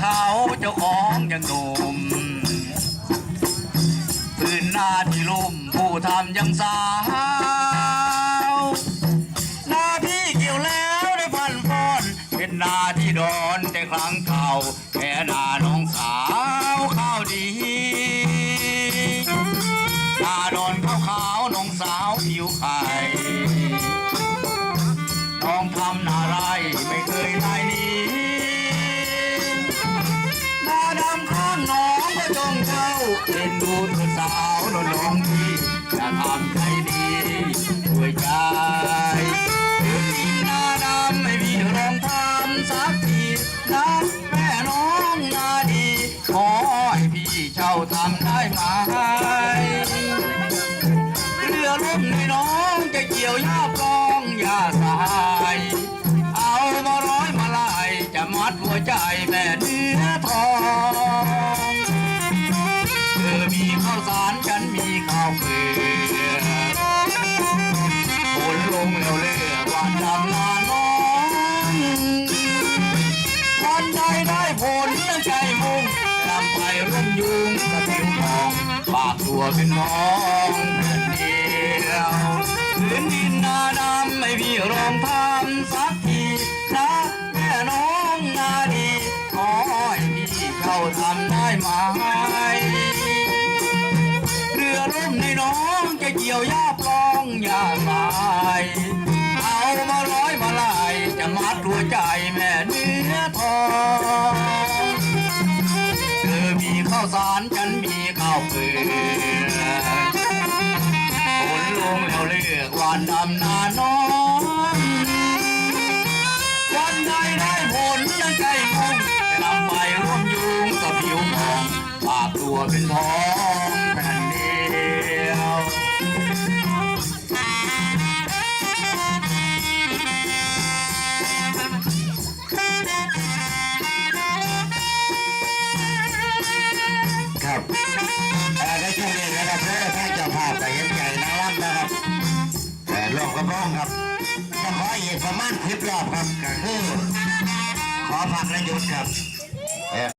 เขาเจ้าของยังหนุ่มพื้นหน้าที่ลุ่มผู้ทำยังสาวหน้าที่เกี่ยวแล้วได้พันปอนเป็นหน้าที่ดอนแต่ครั้งเก่าแค่หน้าน้องสาว ก็จงเจ้าเป็นดูเธอสาวน้องน้องพี่จะทำใจดีด้วยใจถึงหน้าดำไม่มีรองทำสักทีนะแม่น้องนาดีขอให้พี่เช่าทำได้ไหมเรือล่มในน้องจะเกี่ยวหญ้าปลองหญ้าสายเอามาร้อยมาลายจะมัดหัวใจแม่เนื้อทอง อวันดำนาน้องวันใดได้ผลตั้งใจมุ่งนำไปร่มยุงกระผิวทองฝากตัวเป็นน้องแผ่นเดียวพื้นดินนาดำไม่มีรองทำสักทีนะแม่น้องนาดีขอให้พี่เข้าทำได้ไหม หัวใจแม่เนื้อทองเธอมีข้าวสารฉันมีข้าวเปลือกฝนลงแล้วเลือกวันดำนาน้องวันใดได้ผลยังใจมุ่งนำไปร่วมยุงกับผิวทองฝากตัวเป็นพ้อง กระบ้องครับจะขออีกประมาณคลิปรอบครับก็คือขอพักและยุดครับ